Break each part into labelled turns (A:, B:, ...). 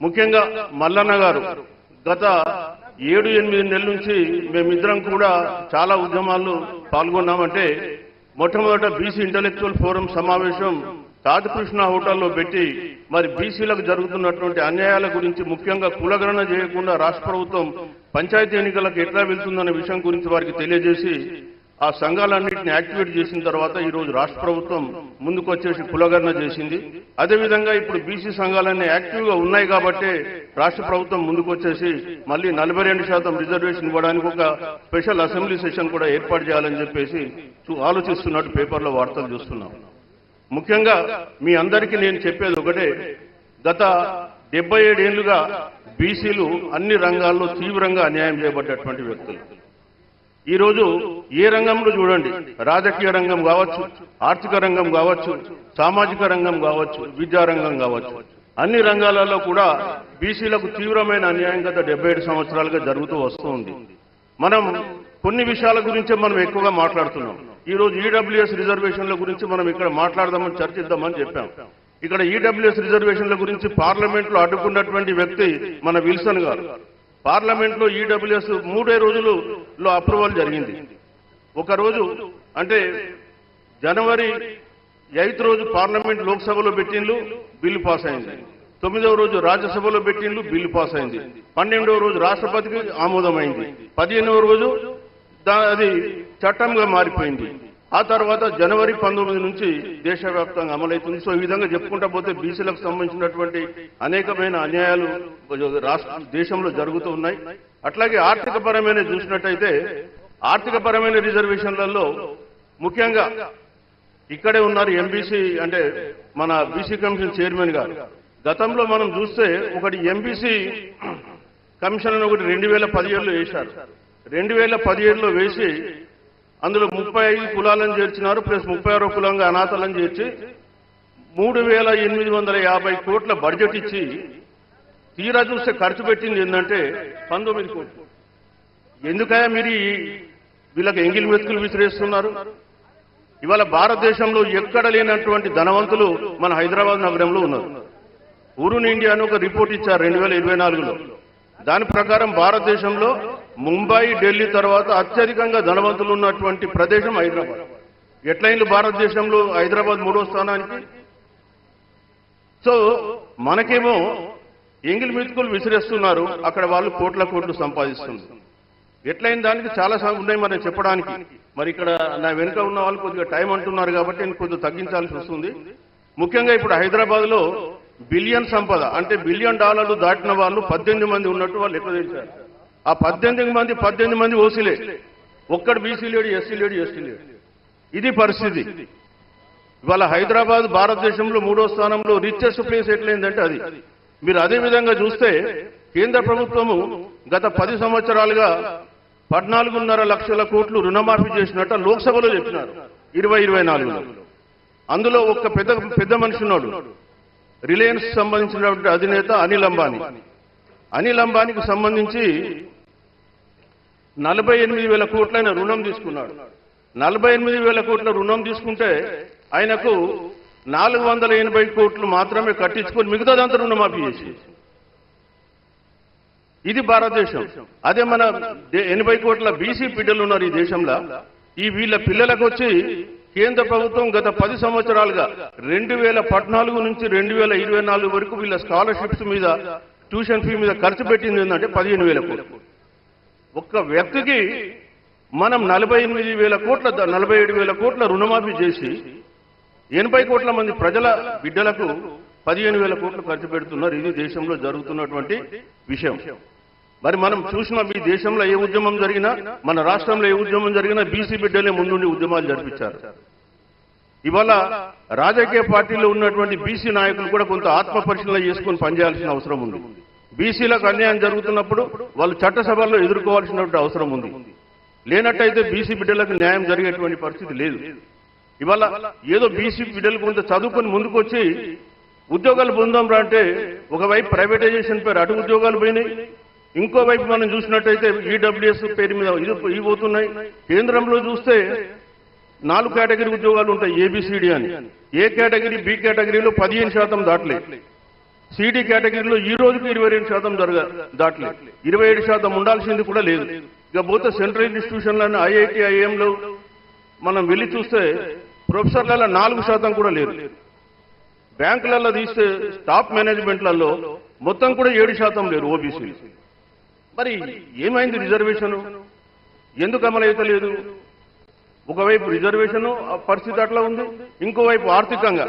A: ముఖ్యంగా మల్లన్న గారు. గత ఏడు ఎనిమిది నెలల నుంచి మేమిద్దరం కూడా చాలా ఉద్యమాల్లో పాల్గొన్నామంటే మొట్టమొదట బీసీ ఇంటలెక్చువల్ ఫోరం సమావేశం తాజకృష్ణ హోటల్లో పెట్టి మరి బీసీలకు జరుగుతున్నటువంటి అన్యాయాల గురించి ముఖ్యంగా కులగణన చేయకుండా రాష్ట్ర ప్రభుత్వం పంచాయతీ ఎన్నికలకు ఎట్లా వెళ్తుందనే విషయం గురించి వారికి తెలియజేసి ఆ సంఘాలన్నింటిని యాక్టివేట్ చేసిన తర్వాత ఈరోజు రాష్ట్ర ప్రభుత్వం ముందుకొచ్చేసి కులగణన చేసింది. అదేవిధంగా ఇప్పుడు బీసీ సంఘాలన్నీ యాక్టివ్గా ఉన్నాయి కాబట్టి రాష్ట్ర ప్రభుత్వం ముందుకొచ్చేసి మళ్ళీ నలభై రెండు శాతం రిజర్వేషన్ ఇవ్వడానికి ఒక స్పెషల్ అసెంబ్లీ సెషన్ కూడా ఏర్పాటు చేయాలని చెప్పేసి ఆలోచిస్తున్నట్టు పేపర్లో వార్తలు చూస్తున్నాం. ముఖ్యంగా మీ అందరికీ నేను చెప్పేది ఒకటే గత డెబ్బై ఏడేళ్ళుగా బీసీలు అన్ని రంగాల్లో తీవ్రంగా అన్యాయం చేయబడ్డటువంటి వ్యక్తులు. ఈ రోజు ఏ రంగంలో చూడండి? రాజకీయ రంగం కావచ్చు ఆర్థిక రంగం కావచ్చు సామాజిక రంగం కావచ్చు విద్యా రంగం కావచ్చు. అన్ని రంగాలలో కూడా బీసీలకు తీవ్రమైన అన్యాయం గత డెబ్బై ఏడు సంవత్సరాలుగా జరుగుతూ వస్తూ ఉంది. మనం కొన్ని విషయాల గురించే మనం ఎక్కువగా మాట్లాడుతున్నాం. ఈ రోజు ఈడబ్ల్యూఎస్ రిజర్వేషన్ల గురించి మనం ఇక్కడ మాట్లాడదామని చర్చిద్దామని చెప్పాం. ఇక్కడ ఈడబ్ల్యూఎస్ రిజర్వేషన్ల గురించి పార్లమెంట్లో అడ్డుకున్నటువంటి వ్యక్తి మన విల్సన్ గారు. పార్లమెంట్లో ఈడబ్ల్యూఎస్ మూడే రోజులలో అప్రూవల్ జరిగింది. ఒక రోజు అంటే జనవరి ఎయిత్ రోజు పార్లమెంట్ లోక్సభలో పెట్టిండ్లు బిల్లు పాస్ అయింది. తొమ్మిదవ రోజు రాజ్యసభలో పెట్టిండ్లు బిల్లు పాస్ అయింది. పన్నెండవ రోజు రాష్ట్రపతికి ఆమోదమైంది. పదిహేనవ రోజు దా- అది చట్టంగా మారిపోయింది. ఆ తర్వాత జనవరి పంతొమ్మిది నుంచి దేశవ్యాప్తంగా అమలవుతుంది. సో ఈ విధంగా చెప్పుకుంటా పోతే బీసీలకు సంబంధించినటువంటి అనేకమైన అన్యాయాలు రాష్ట్ర దేశంలో జరుగుతూ ఉన్నాయి. అట్లాగే ఆర్థిక పరమైన చూసినట్టయితే ఆర్థిక పరమైన రిజర్వేషన్లలో ముఖ్యంగా ఇక్కడే ఉన్నారు ఎంబీసీ అంటే మన బీసీ కమిషన్ చైర్మన్ గారు. గతంలో మనం చూస్తే ఒకటి ఎంబీసీ కమిషన్ ఒకటి రెండు వేల పదిహేడులో వేశారు. రెండు వేల పదిహేడులో వేసి అందులో ముప్పై ఐదు కులాలను చేర్చినారు ప్లస్ ముప్పై ఆరో కులంగా అనాథలను చేర్చి మూడు వేల ఎనిమిది వందల యాభై కోట్ల బడ్జెట్ ఇచ్చి తీరా చూస్తే ఖర్చు పెట్టింది ఏంటంటే పంతొమ్మిది కోట్లు. ఎందుకయా మీరు వీళ్ళకి ఎంగిల్ మెతుకులు విసిరేస్తున్నారు? ఇవాళ భారతదేశంలో ఎక్కడ లేనటువంటి ధనవంతులు మన హైదరాబాద్ నగరంలో ఉన్నారు. ఊరున్ ఇండియా అని ఒక రిపోర్ట్ ఇచ్చారు రెండు వేల ఇరవై నాలుగులో. దాని ప్రకారం భారతదేశంలో ముంబై ఢిల్లీ తర్వాత అత్యధికంగా ధనవంతులు ఉన్నటువంటి ప్రదేశం హైదరాబాద్. ఎట్లయింది భారతదేశంలో హైదరాబాద్ మూడో స్థానానికి? సో మనకేమో ఎంగిల్ మెతుకులు విసిరేస్తున్నారు. అక్కడ వాళ్ళు కోట్ల కోట్లు సంపాదిస్తున్నారు. ఎట్లయిన దానికి? చాలా ఉన్నాయి మరి చెప్పడానికి. మరి ఇక్కడ నా వెనుక ఉన్న వాళ్ళు కొద్దిగా టైం అంటున్నారు కాబట్టి నేను కొద్దిగా తగ్గించాల్సి వస్తుంది. ముఖ్యంగా ఇప్పుడు హైదరాబాద్లో బిలియన్ సంపద అంటే బిలియన్ డాలర్లు దాటిన వాళ్ళు పద్దెనిమిది మంది ఉన్నట్టు వాళ్ళు లెక్క తెలిసారు ఆ పద్దెనిమిది మంది పద్దెనిమిది మంది ఓసీలే. ఒక్కడు బీసీ లేడు ఎస్సీ లేడు ఎస్టీ లేడు. ఇది పరిస్థితి. ఇవాళ హైదరాబాద్ భారతదేశంలో మూడో స్థానంలో రిచెస్ట్ ప్లేస్ ఎట్లయిందంటే అది. మీరు అదే విధంగా చూస్తే కేంద్ర ప్రభుత్వము గత పది సంవత్సరాలుగా పద్నాలుగున్నర లక్షల కోట్లు రుణమాఫీ చేసినట్టు లోక్సభలో చెప్పినారు. ఇరవై ఇరవై నాలుగులో. అందులో ఒక పెద్ద పెద్ద మనిషి ఉన్నాడు. రిలయన్స్ సంబంధించినటువంటి అధినేత అనిల్ అంబానీ. అనిల్ అంబానీకి సంబంధించి నలభై ఎనిమిది వేల కోట్లైన రుణం తీసుకున్నాడు. నలభై ఎనిమిది వేల కోట్ల రుణం తీసుకుంటే ఆయనకు నాలుగు వందల ఎనభై కోట్లు మాత్రమే కట్టించుకొని మిగతాదంతా రుణమాఫీ చేసి ఇది భారతదేశం. అదే మన ఎనభై కోట్ల బీసీ బిడ్డలు ఉన్నారు ఈ దేశంలో. ఈ వీళ్ళ పిల్లలకు వచ్చి కేంద్ర ప్రభుత్వం గత పది సంవత్సరాలుగా రెండు వేల పద్నాలుగు నుంచి రెండు వేల ఇరవై నాలుగు వరకు వీళ్ళ స్కాలర్షిప్స్ మీద ట్యూషన్ ఫీ మీద ఖర్చు పెట్టింది ఏంటంటే పదిహేను వేల కోట్లు ఒక్క వ్యక్తికి మనం నలభై ఎనిమిది వేల కోట్ల నలభై ఏడు వేల కోట్ల రుణమాఫీ చేసి ఎనభై కోట్ల మంది ప్రజల బిడ్డలకు పదిహేను వేల కోట్లు ఖర్చు పెడుతున్నారు. ఇది దేశంలో జరుగుతున్నటువంటి విషయం. మరి మనం చూసిన ఈ దేశంలో ఏ ఉద్యమం జరిగినా మన రాష్ట్రంలో ఏ ఉద్యమం జరిగినా బీసీ బిడ్డలే ముందుండి ఉద్యమాలు జరిపించారు. ఇవాళ రాజకీయ పార్టీలో ఉన్నటువంటి బీసీ నాయకులు కూడా కొంత ఆత్మ పరిశీలన చేసుకుని పనిచేయాల్సిన అవసరం ఉంది. బీసీలకు అన్యాయం జరుగుతున్నప్పుడు వాళ్ళు చట్టసభల్లో ఎదుర్కోవాల్సినటువంటి అవసరం ఉంది. లేనట్టయితే బీసీ బిడ్డలకు న్యాయం జరిగేటువంటి పరిస్థితి లేదు. ఇవాళ ఏదో బీసీ బిడ్డలు కొంత చదువుకొని ముందుకొచ్చి ఉద్యోగాలు పొందాం రా అంటే ఒకవైపు ప్రైవేటైజేషన్ పేరు అటు ఉద్యోగాలు పోయినాయి ఇంకోవైపు మనం చూసినట్టయితే ఈడబ్ల్యూఎస్ పేరు మీద ఇది ఇవి పోతున్నాయి. కేంద్రంలో చూస్తే నాలుగు కేటగిరీ ఉద్యోగాలు ఉంటాయి ఏబిసిడి అని. ఏ కేటగిరీ బి కేటగిరీలో పదిహేను శాతం దాటలే. సిడి కేటగిరీలో ఈ రోజుకి ఇరవై రెండు శాతం జరగ దాటలే. ఇరవై ఏడు శాతం ఉండాల్సింది కూడా లేదు. ఇక పోతే సెంట్రల్ ఇన్స్టిట్యూషన్లను ఐఐటి ఐఎంలు మనం వెళ్ళి చూస్తే ప్రొఫెసర్లలో నాలుగు శాతం కూడా లేరు బ్యాంకులలో తీస్తే టాప్ మేనేజ్మెంట్లలో మొత్తం కూడా ఏడు శాతం లేరు ఓబీసీ మరి ఏమైంది రిజర్వేషన్? ఎందుకు అమలవుతలేదు ఒకవైపు రిజర్వేషన్ పరిస్థితి అట్లా ఉంది ఇంకోవైపు ఆర్థికంగా.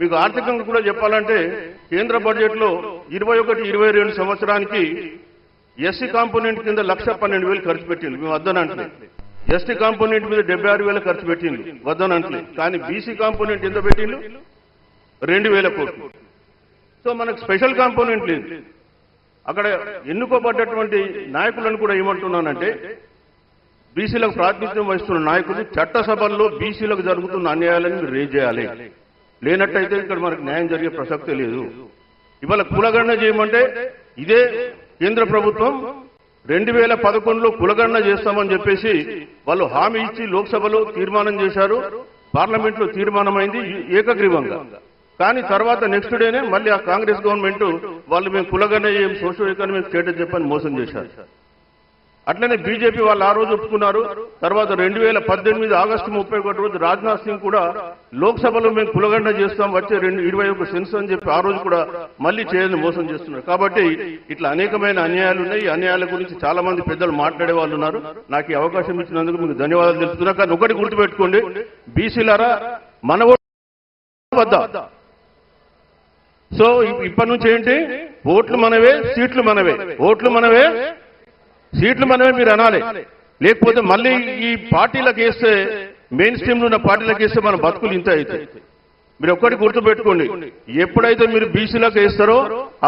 A: మీకు ఆర్థికంగా కూడా చెప్పాలంటే కేంద్ర బడ్జెట్లో ఇరవై ఒకటి ఇరవై రెండు సంవత్సరానికి ఎస్సీ కాంపోనెంట్ కింద లక్ష పన్నెండు వేలు ఖర్చు పెట్టింది. మేము వద్దనంటే ఎస్టీ కాంపోనెంట్ మీద డెబ్బై ఆరు వేల ఖర్చు పెట్టింది. వద్దనంటే కానీ బీసీ కాంపోనెంట్ ఎంత పెట్టిండు రెండు వేల కోట్లు. సో మనకు స్పెషల్ కాంపోనెంట్ లేదు. అక్కడ ఎన్నుకోబడ్డటువంటి నాయకులను కూడా ఏమంటున్నానంటే బీసీలకు ప్రాతినిధ్యం వహిస్తున్న నాయకులు చట్టసభల్లో బీసీలకు జరుగుతున్న అన్యాయాలను మీరు రేజ్ చేయాలి. లేనట్టయితే ఇక్కడ మనకు న్యాయం జరిగే ప్రసక్తే లేదు. ఇవాళ కులగణన చేయమంటే ఇదే కేంద్ర ప్రభుత్వం రెండు వేల పదకొండులో కులగణన చేస్తామని చెప్పేసి వాళ్ళు హామీ ఇచ్చి లోక్సభలో తీర్మానం చేశారు. పార్లమెంట్లో తీర్మానమైంది ఏకగ్రీవంగా. కానీ తర్వాత నెక్స్ట్ డేనే మళ్ళీ ఆ కాంగ్రెస్ గవర్నమెంట్ వాళ్ళు మేము కులగనే సోషల్ ఎకనామిక్ స్టేటస్ చెప్పని మోసం చేశారు. అట్లనే బీజేపీ వాళ్ళు ఆ రోజు ఒప్పుకున్నారు. తర్వాత రెండు వేల పద్దెనిమిది ఆగస్టు ముప్పై ఒకటి రోజు రాజ్నాథ్ సింగ్ కూడా లోక్సభలో మేము కులగండ చేస్తాం వచ్చే రెండు ఇరవై ఒక సెన్స్ అని చెప్పి ఆ రోజు కూడా మళ్ళీ చేయని మోసం చేస్తున్నారు. కాబట్టి ఇట్లా అనేకమైన అన్యాయాలు ఉన్నాయి. ఈ అన్యాయాల గురించి చాలా మంది పెద్దలు మాట్లాడే వాళ్ళు ఉన్నారు. నాకు ఈ అవకాశం ఇచ్చినందుకు మీకు ధన్యవాదాలు తెలుపుతున్నా. కానీ ఒకటి గుర్తుపెట్టుకోండి. బీసీలారా మన వద్ద? సో ఇప్పటి నుంచి ఏంటి? ఓట్లు మనవే సీట్లు మనవే. ఓట్లు మనవే సీట్లు మనమే మీరు అనాలి. లేకపోతే మళ్ళీ ఈ పార్టీలకు వేస్తే మెయిన్ స్ట్రీమ్లో ఉన్న పార్టీలకు వేస్తే మన బతుకులు ఇంత అవుతాయి మీరు ఒక్కటి గుర్తుపెట్టుకోండి. ఎప్పుడైతే మీరు బీసీలకు వేస్తారో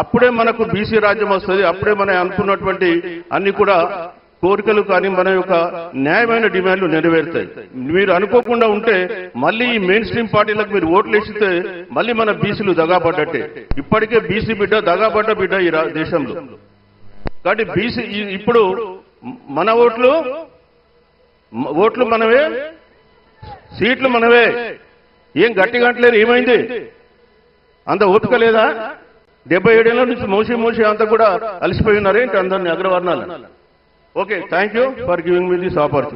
A: అప్పుడే మనకు బీసీ రాజ్యం వస్తుంది. అప్పుడే మనం అనుకున్నటువంటి అన్ని కూడా కోరికలు కానీ మన యొక్క న్యాయమైన డిమాండ్లు నెరవేరుతాయి. మీరు అనుకోకుండా ఉంటే మళ్ళీ ఈ మెయిన్ స్ట్రీమ్ పార్టీలకు మీరు ఓట్లు వేసితే మళ్ళీ మన బీసీలు దగాపడ్డట్టే. ఇప్పటికే బీసీ బిడ్డ దగాపడ్డ బిడ్డ ఈ దేశంలో. కాబట్టి బీసీ ఇప్పుడు మన ఓట్లు ఓట్లు మనవే సీట్లు మనవే. ఏం గట్టి అంటలేరు? ఏమైంది? అంత ఓపిక లేదా? డెబ్బై ఏడేళ్ళ నుంచి మోసి మోసి అంతా కూడా అలసిపోయి ఉన్నారేంటి అందరినీ అగ్రవర్ణాలు Okay, thank you for giving me this opportunity.